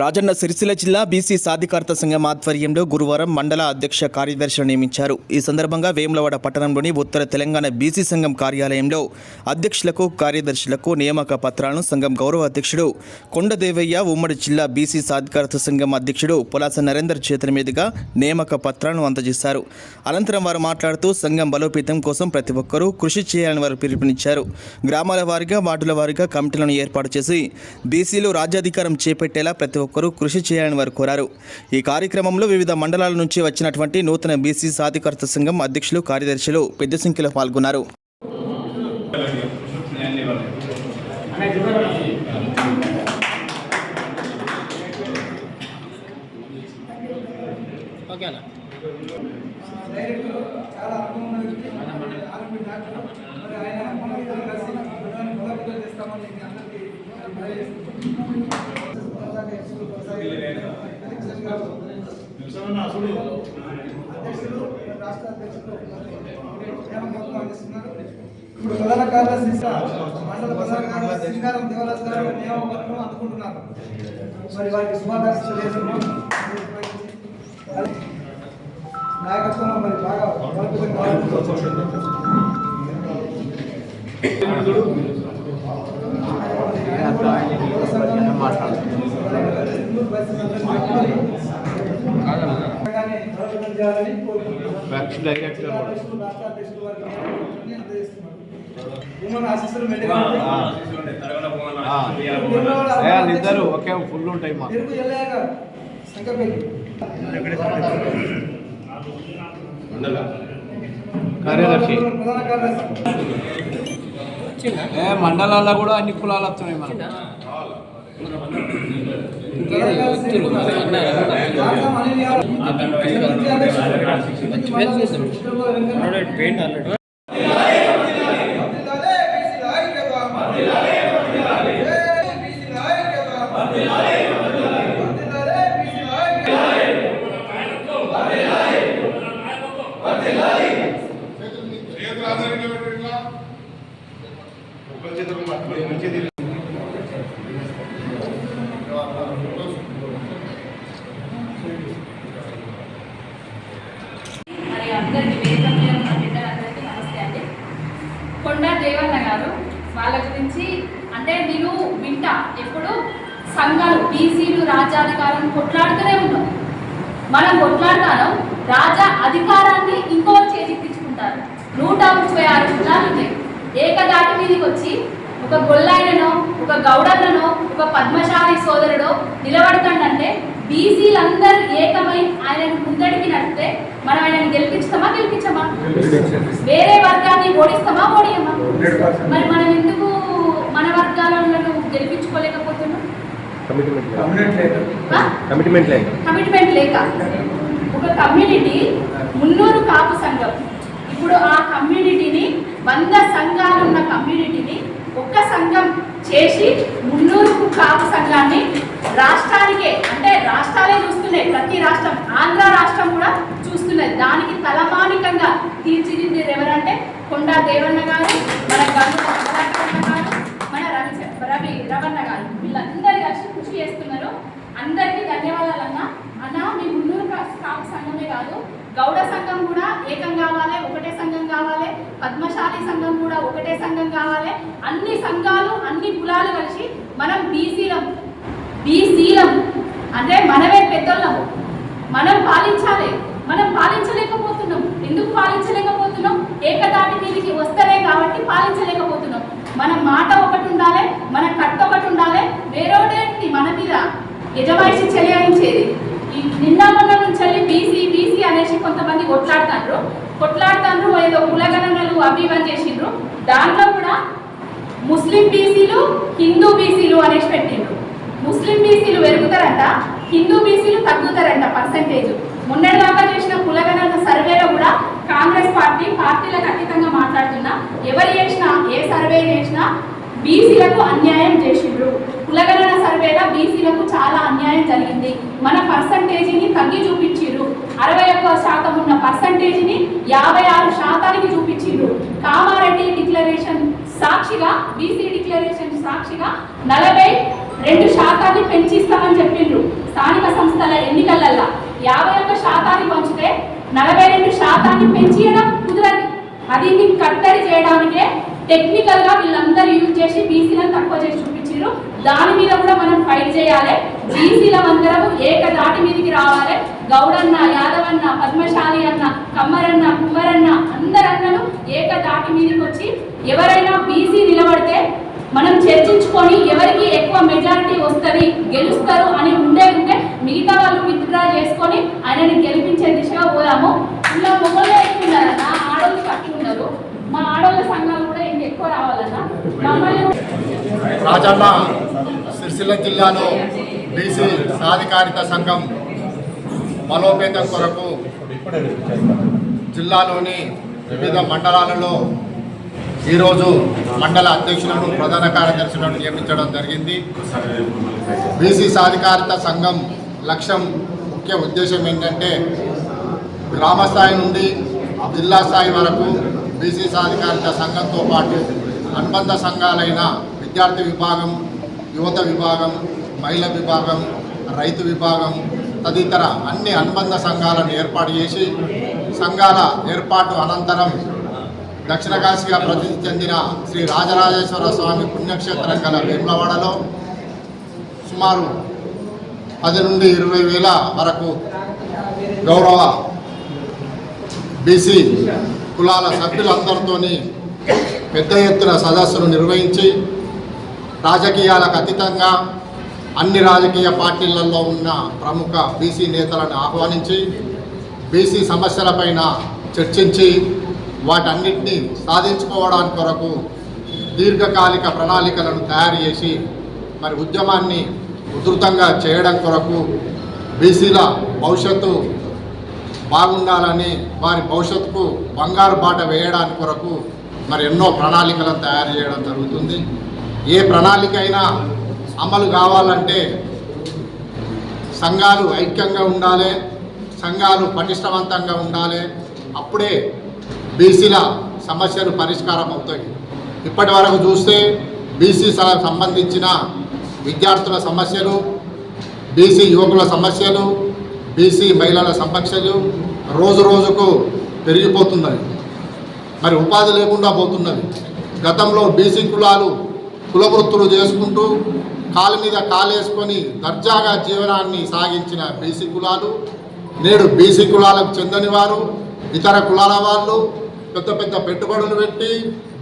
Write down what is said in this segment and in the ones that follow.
రాజన్న సిరిసిల్ల జిల్లా బీసీ సాధికారత సంఘం ఆధ్వర్యంలో గురువారం మండల అధ్యక్ష కార్యదర్శిని నియమించారు. ఈ సందర్భంగా వేములవాడ పట్టణంలోని ఉత్తర తెలంగాణ బీసీ సంఘం కార్యాలయంలో అధ్యక్షులకు కార్యదర్శులకు నియామక పత్రాలను సంఘం గౌరవ అధ్యక్షుడు కొండదేవయ్య ఉమ్మడి జిల్లా బీసీ సాధికారత సంఘం అధ్యక్షుడు పులాస నరేందర్ చేతుల మీదుగా నియామక పత్రాలను అందజేశారు. అనంతరం వారు మాట్లాడుతూ సంఘం బలోపేతం కోసం ప్రతి ఒక్కరూ కృషి చేయాలని వారు పిలుపునిచ్చారు. గ్రామాల వారీగా వార్డుల వారీగా కమిటీలను ఏర్పాటు చేసి బీసీలు రాజ్యాధికారం చేపట్టేలా ప్రతి ఒక్కరూ కృషి చేయాలని వారు కోరారు. ఈ కార్యక్రమంలో వివిధ మండలాల నుంచి వచ్చినటువంటి నూతన బీసీ సాధికారత సంఘం అధ్యక్షులు కార్యదర్శులు పెద్ద సంఖ్యలో పాల్గొన్నారు. ఆయన ఇద్దరు కలిసి ప్రధాని చేస్తామని అందరికీ ఇప్పుడు ప్రధాన కార్యదర్శి మండల ప్రధాన కార్యదర్శి శ్రీకారం దేవరాజు గారు నియామకం అందుకుంటున్నారు. మరి వారికి శుభాకాంక్షలు తెలియజేస్తున్నాం. నాయకత్వంలో మరి బాగా బలోపేతం ఇద్దరు ఒకే ఫుల్ ఉంటాయి మా కార్యదర్శి. ప్రధాన కార్యదర్శి. ఏ మండలాల్లో కూడా అన్ని కులాలు వస్తున్నాయి మనకు ప్రధాన కార్యదర్శి రాజాం అనిల్ గారు. వెంకన్న. వర్ధిల్లాలే బీసీల ఐక్యత. జై బీసీల ఐక్యత. వర్ధిల్లాలే బీసీల ఐక్యత. మరి అందరికి వేదిక మీద ఉన్న పెద్దలందరికీ నమస్తే అండి కొండ దేవన్న గారు వాళ్ళ గురించి అంటే నేను వింటా. ఎప్పుడు సంఘాలు బీసీలు రాజ్యాధికారం కొట్లాడుతూనే ఉన్నాం మనం కొట్లాడతాను రాజా అధికారాన్ని ఇంకో చేజిక్కించుకుంటారు నూట ముప్పై ఆరు కులాలు ఉన్నాయి. ఏకదాటి మీదకి వచ్చి ఒక గొల్లాయననో ఒక గౌడన్ననో ఒక పద్మశాలి సోదరుడో నిలబడతాడంటే బీసీలందరూ ఏకమై ఆయనను ముందడికి నడిపితే మనం ఆయనని గెలిపించుతామా గెలిపించమా? వేరే వర్గాన్ని ఓడిస్తామా ఓడియమా? మరి మనం ఎందుకు గెలిపించుకోలేకపోతున్నాం? కమిట్మెంట్ లేదు కమిట్మెంట్ లేక. ఒక కమ్యూనిటీ మున్నూరు కాపు సంఘం. ఇప్పుడు ఆ కమ్యూనిటీని వంద సంఘాలు ఉన్న కమ్యూనిటీని ఒక్క సంఘం చేసి మున్నూరు కాపు సంఘాన్ని రాష్ట్రానికే అంటే రాష్ట్రాలే చూస్తున్నాయి ప్రతి రాష్ట్రం ఆంధ్ర రాష్ట్రం కూడా చూస్తున్నది దానికి తలమానికంగా తీర్చిదిద్దేది ఎవరంటే కొండా దేవన్న గారు మన గంగు గారు రవి రవణ గారు వీళ్ళందరూ కలిసి కృషి చేస్తున్నారు. అందరికీ ధన్యవాదాలు అన్న అన్న మీ మున్నూరు కాపు సంఘమే కాదు గౌడ సంఘం కూడా ఏకం కావాలి ఒకటే సంఘం కావాలి పద్మశాలి సంఘం కూడా ఒకటే సంఘం కావాలి. అన్ని సంఘాలు అన్ని కులాలు కలిసి మనం బీసీలం బీసీలం. అంటే మనమే పెద్దోళ్ళము. మనం పాలించాలి. మనం పాలించలేకపోతున్నాం. ఎందుకు పాలించలేకపోతున్నాం? ఏకదాటి మీదకి వస్తలే కాబట్టి పాలించలేకపోతున్నాం. మన మాట ఒకటి ఉండాలి మన కట్ట ఒకటి ఉండాలి వేరేటి మన మీద? యజమాయిషి చెల్లించేది ఈ నిన్న మొన్న నుంచి బీసీ బీసీ అనేసి కొంతమంది కొట్లాడుతాండ్రు. కొట్లాడుతాండ్రు ఏదో కులగణనలు అవి ఇవని చేసిండ్రు. దాంట్లో కూడా ముస్లిం బీసీలు హిందూ బీసీలు అనేసి పెట్టిండ్రు. ముస్లిం బీసీలు పెరుగుతారంట హిందూ బీసీలు తగ్గుతారంట పర్సంటేజ్ మొన్నటిదాకా చేసిన కులగణన సర్వేలో కూడా కాంగ్రెస్ పార్టీ బీసీలకు అన్యాయం చేసిండ్రు. కులగణన సర్వేలో బీసీలకు చాలా అన్యాయం జరిగింది. మన పర్సంటేజీని తగ్గి చూపించిండ్రు అరవై ఒక్క శాతం ఉన్న పర్సంటేజీని యాభై ఆరు శాతానికి చూపించిండ్రు కామారెడ్డి డిక్లరేషన్ సాక్షిగా బీసీ డిక్లరేషన్ సాక్షిగా నలభై రెండు శాతాన్ని పెంచిస్తామని చెప్పిండ్రు స్థానిక సంస్థల ఎన్నికలల్లా. యాభై ఒక్క శాతాన్ని పంచితే నలభై రెండు శాతాన్ని పెంచియడం కుదరదు. అది కట్టడి చేయడానికే టెక్నికల్గా వీళ్ళందరూ యూజ్ చేసి బీసీలను తక్కువ చేసి చూపించారు దాని మీద కూడా మనం ఫైట్ చేయాలి. బీసీల అందరం ఏకదాటి మీదకి రావాలి. గౌడన్న యాదవన్న పద్మశాలి అన్న కమ్మరన్న కుమ్మరన్న అందరన్నలు ఏకదాటి మీదకి వచ్చి ఎవరైనా బీసీ నిలబడితే మనం చర్చించుకొని ఎవరికి ఎక్కువ మెజారిటీ వస్తుంది గెలుస్తారు అని ఉండే ఉంటే మిగతా వాళ్ళు విత్డ్రా చేసుకొని ఆయనని గెలిపించే దిశగా పోదాము. ఇలా మొగలే ఎక్కువ ఉన్నారన్న ఆడవాళ్ళు తక్కువ ఉన్నారు. మా ఆడవాళ్ళ సంఘాలు కూడా ఇంక ఎక్కువ రావాలన్న రాజన్న సిరిసిల్ల జిల్లాలో బీసీ సాధికారిత సంఘం బలోపేతం కొరకు జిల్లాలోని వివిధ మండలాలలో ఈరోజు మండల అధ్యక్షులను ప్రధాన కార్యదర్శులను నియమించడం జరిగింది. బీసీ సాధికారిత సంఘం లక్ష్యం ముఖ్య ఉద్దేశం ఏంటంటే గ్రామ స్థాయి నుండి జిల్లా స్థాయి వరకు బీసీ సాధికారిత సంఘంతో పాటు అనుబంధ సంఘాలైన విద్యార్థి విభాగం యువత విభాగం మహిళ విభాగం రైతు విభాగం తదితర అన్ని అనుబంధ సంఘాలను ఏర్పాటు చేసి సంఘాల ఏర్పాటు అనంతరం దక్షిణ కాశీగా ప్రసిద్ధి చెందిన శ్రీ రాజరాజేశ్వర స్వామి పుణ్యక్షేత్రం గల వేములవాడలో సుమారు పది నుండి ఇరవై వేల వరకు గౌరవ బీసీ కులాల సభ్యులందరితోని పెద్ద ఎత్తున సదస్సును నిర్వహించి రాజకీయాలకు అతీతంగా అన్ని రాజకీయ పార్టీలలో ఉన్న ప్రముఖ బీసీ నేతలను ఆహ్వానించి బీసీ సమస్యలపైన చర్చించి వాటన్నిటినీ సాధించుకోవడానికి కొరకు దీర్ఘకాలిక ప్రణాళికలను తయారు చేసి మరి ఉద్యమాన్ని ఉధృతంగా చేయడం కొరకు బీసీల భవిష్యత్తు బాగుండాలని వారి భవిష్యత్తుకు బంగారు బాట వేయడానికి కొరకు మరి ఎన్నో ప్రణాళికలను తయారు చేయడం జరుగుతుంది. ఏ ప్రణాళిక అయినా అమలు కావాలంటే సంఘాలు ఐక్యంగా ఉండాలి సంఘాలు పటిష్టవంతంగా ఉండాలి. అప్పుడే బీసీల సమస్యలు పరిష్కారం అవుతాయి ఇప్పటి వరకు చూస్తే బీసీ సంబంధించిన విద్యార్థుల సమస్యలు బీసీ యువకుల సమస్యలు బీసీ మహిళల సమస్యలు రోజు రోజుకు పెరిగిపోతున్నవి మరి ఉపాధి లేకుండా పోతున్నవి గతంలో బీసీ కులాలు కులవృత్తులు చేసుకుంటూ కాలు మీద కాలేసుకొని దర్జాగా జీవనాన్ని సాగించిన బీసీ కులాలు నేడు బీసీ కులాలకు చెందని వారు ఇతర కులాల వాళ్ళు పెద్ద పెద్ద పెట్టుబడులు పెట్టి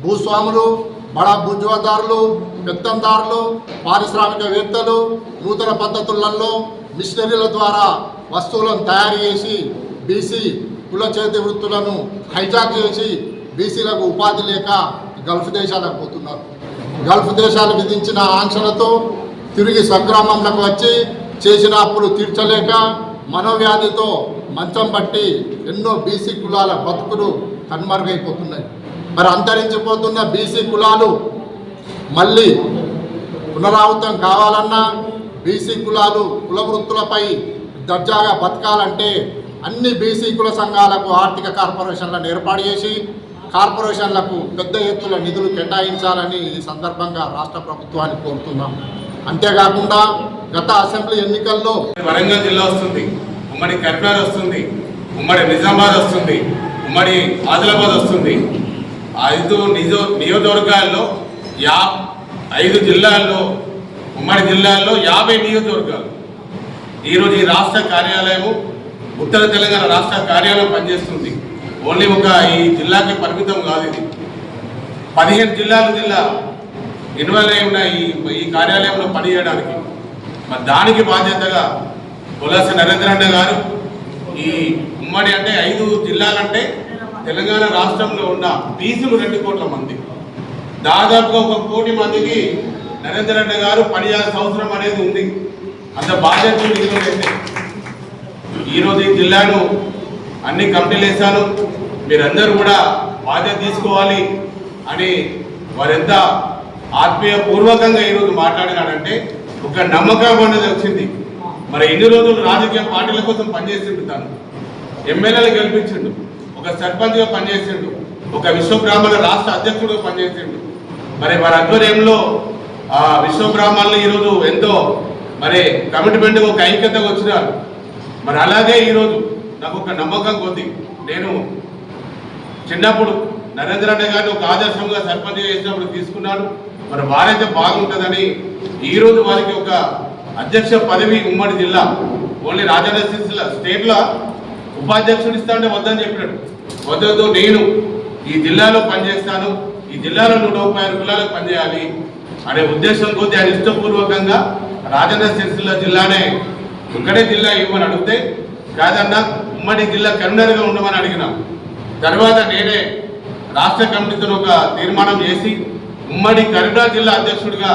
భూస్వాములు బడా బుజ్జువదారులు పెత్తందారులు పారిశ్రామికవేత్తలు నూతన పద్ధతులలో మిషనరీల ద్వారా వస్తువులను తయారు చేసి బీసీ కుల చేతి వృత్తులను హైజాక్ చేసి బీసీలకు ఉపాధి లేక గల్ఫ్ దేశాలకు పోతున్నారు. గల్ఫ్ దేశాలు విధించిన ఆంక్షలతో తిరిగి స్వగ్రామంలోకి వచ్చి చేసిన అప్పులు తీర్చలేక మనోవ్యాధితో మంచం పట్టి ఎన్నో బీసీ కులాల బతుకులు కనుమరుగైపోతున్నాయి. మరి అంతరించిపోతున్న బీసీ కులాలు మళ్ళీ పునరావృతం కావాలన్నా బీసీ కులాలు కుల వృత్తులపై దర్జాగా బతకాలంటే అన్ని బీసీ కుల సంఘాలకు ఆర్థిక కార్పొరేషన్లను ఏర్పాటు చేసి కార్పొరేషన్లకు పెద్ద ఎత్తుల నిధులు కేటాయించాలని ఈ సందర్భంగా రాష్ట్ర ప్రభుత్వాన్ని కోరుతున్నాం. అంతేకాకుండా గత అసెంబ్లీ ఎన్నికల్లో వరంగల్ జిల్లా వస్తుంది ఉమ్మడి కరీంనగర్ వస్తుంది ఉమ్మడి నిజామాబాద్ వస్తుంది ఉమ్మడి ఆదిలాబాద్ వస్తుంది. ఐదు నిజో నియోజకవర్గాల్లో యా ఐదు జిల్లాల్లో ఉమ్మడి జిల్లాల్లో యాభై నియోజకవర్గాలు. ఈరోజు ఈ రాష్ట్ర కార్యాలయము ఉత్తర తెలంగాణ రాష్ట్ర కార్యాలయం పనిచేస్తుంది. ఓన్లీ ఒక ఈ జిల్లాకి పరిమితం కాదు ఇది. పదిహేను జిల్లాల జిల్లా ఇన్వాల్వ్ అయి ఉన్న ఈ ఈ కార్యాలయంలో పనిచేయడానికి. మరి దానికి బాధ్యతగా పులస నరేంద్రన్న గారు ఈ ఉమ్మడి అంటే ఐదు జిల్లాలంటే తెలంగాణ రాష్ట్రంలో ఉన్న బీసీలు రెండు కోట్ల మంది. దాదాపుగా ఒక కోటి మందికి నరేంద్రన్న గారు పనిచేయాల్సిన అవసరం అనేది ఉంది. అంత బాధ్యత ఈరోజు ఈ జిల్లాను అన్ని కంపెనీలు వేశాను మీరందరూ కూడా బాధ్యత తీసుకోవాలి అని వారెంత ఆత్మీయ పూర్వకంగా ఈరోజు మాట్లాడినాడంటే ఒక నమ్మకం అనేది వచ్చింది. మరి ఎన్ని రోజులు రాజకీయ పార్టీల కోసం పనిచేసిండు తను? ఎమ్మెల్యేలు గెలిపించిండు. ఒక సర్పంచ్గా పనిచేసిండు. ఒక విశ్వబ్రాహ్మణ రాష్ట్ర అధ్యక్షుడిగా పనిచేసిండు. మరి వారి ఆధ్వర్యంలో విశ్వబ్రాహ్మణులు ఈరోజు ఎంతో మరి కమిట్మెంట్గా ఒక ఐక్యతగా వచ్చినారు. మరి అలాగే ఈరోజు నాకు ఒక నమ్మకం కొద్ది. నేను చిన్నప్పుడు నరేంద్ర అన్న గారిని ఒక ఆదర్శంగా సర్పంచ్ చేసినప్పుడు తీసుకున్నాను. మరి వారైతే బాగుంటుందని ఈరోజు వారికి ఒక అధ్యక్ష పదవి ఉమ్మడి జిల్లా ఓన్లీ రాజన్న సిరిసిల్ల స్టేట్లో ఉపాధ్యక్షుడు ఇస్తా అంటే వద్దని చెప్పినాడు. వద్దతో నేను ఈ జిల్లాలో పనిచేస్తాను. ఈ జిల్లాలో నూట ముప్పై ఆరు కులాలకు పనిచేయాలి. అనే ఉద్దేశం కొద్ది ఆయన ఇష్టపూర్వకంగా రాజన్న సిరిసిల్ల జిల్లానే ఒక్కడే జిల్లా ఇవ్వమని అడిగితే కాదన్నా ఉమ్మడి జిల్లా కరీంనగర్గా ఉండమని అడిగినాం. తర్వాత నేనే రాష్ట్ర కమిటీతో ఒక తీర్మానం చేసి ఉమ్మడి కరీంనగర్ జిల్లా అధ్యక్షుడిగా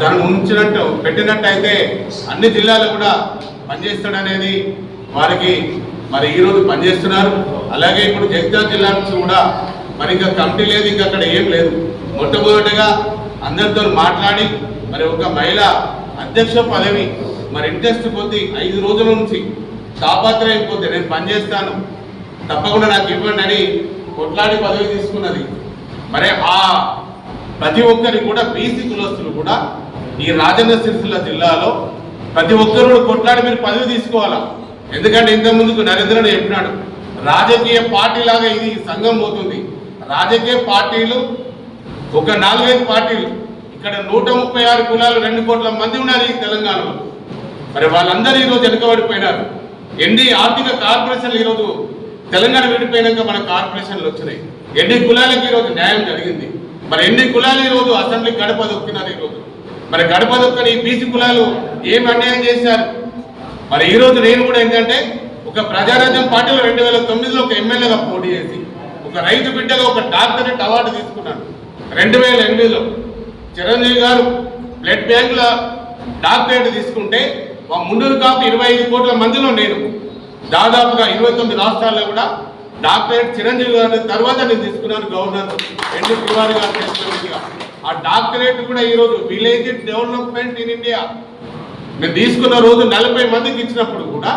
తను ఉంచినట్టు పెట్టినట్టయితే అన్ని జిల్లాలు కూడా పనిచేస్తాడనేది వారికి మరి ఈరోజు పనిచేస్తున్నారు. అలాగే ఇప్పుడు జగిత్యాల జిల్లా నుంచి కూడా మరి ఇంకా కమిటీ లేదు ఇంకా అక్కడ ఏం లేదు. మొట్టమొదటిగా అందరితో మాట్లాడి మరి ఒక మహిళ అధ్యక్ష పదవి మరి ఇంట్రెస్ట్ కొద్ది ఐదు రోజుల నుంచి తాపత్రయం కొద్ది నేను పనిచేస్తాను తప్పకుండా నాకు ఇవ్వండి అని కొట్లాడి పదవి తీసుకున్నది. మరి ఆ ప్రతి ఒక్కరి కూడా బీసీ కులస్తులు కూడా ఈ రాజన్న సిరిసిల్ల జిల్లాలో ప్రతి ఒక్కరు కొట్లాడి మీరు పదవి తీసుకోవాలా? ఎందుకంటే ఇంతకు ముందుకు నరేంద్రని చెప్పినాడు రాజకీయ పార్టీ లాగా ఇది సంఘం పోతుంది. రాజకీయ పార్టీలు ఒక నాలుగైదు పార్టీలు. ఇక్కడ నూట ముప్పై ఆరు కులాలు రెండు కోట్ల మంది ఉన్నారు ఈ తెలంగాణలో. మరి వాళ్ళందరూ ఈరోజు వెనుకబడిపోయినారు. ఎన్ని ఆర్థిక కార్పొరేషన్లు ఈరోజు తెలంగాణ విడిపోయినాక మన కార్పొరేషన్లు వచ్చినాయి. ఎన్ని కులాలకు ఈరోజు న్యాయం జరిగింది. మరి ఎన్ని కులాలు ఈరోజు అసెంబ్లీ గడప దొక్కినారు ఈరోజు మరి గడప దొక్కని ఈ బీసీ కులాలు ఏం అన్యాయం చేశారు? మరి ఈరోజు నేను కూడా ఏంటంటే ఒక ప్రజారాజ్యం పార్టీలో రెండు వేల తొమ్మిదిలో ఒక ఎమ్మెల్యేగా పోటీ చేసి ఒక రైతు బిడ్డగా ఒక డాక్టరేట్ అవార్డు తీసుకున్నాను. రెండు వేల ఎనిమిదిలో చిరంజీవి గారు బ్లడ్ బ్యాంకుల డాక్టరేట్ తీసుకుంటే మా ముందూరు కాపు ఇరవై ఐదు కోట్ల మందిలో నేను దాదాపుగా ఇరవై తొమ్మిది రాష్ట్రాల్లో కూడా డాక్టరేట్ చిరంజీవి గారి తర్వాత నేను తీసుకున్నాను గవర్నర్ ఎన్టీ తివారి గారు ఆ డాక్టరేట్ కూడా ఈరోజు విలేజ్ డెవలప్మెంట్ ఇన్ ఇండియా. నేను తీసుకున్న రోజు నలభై మందికి ఇచ్చినప్పుడు కూడా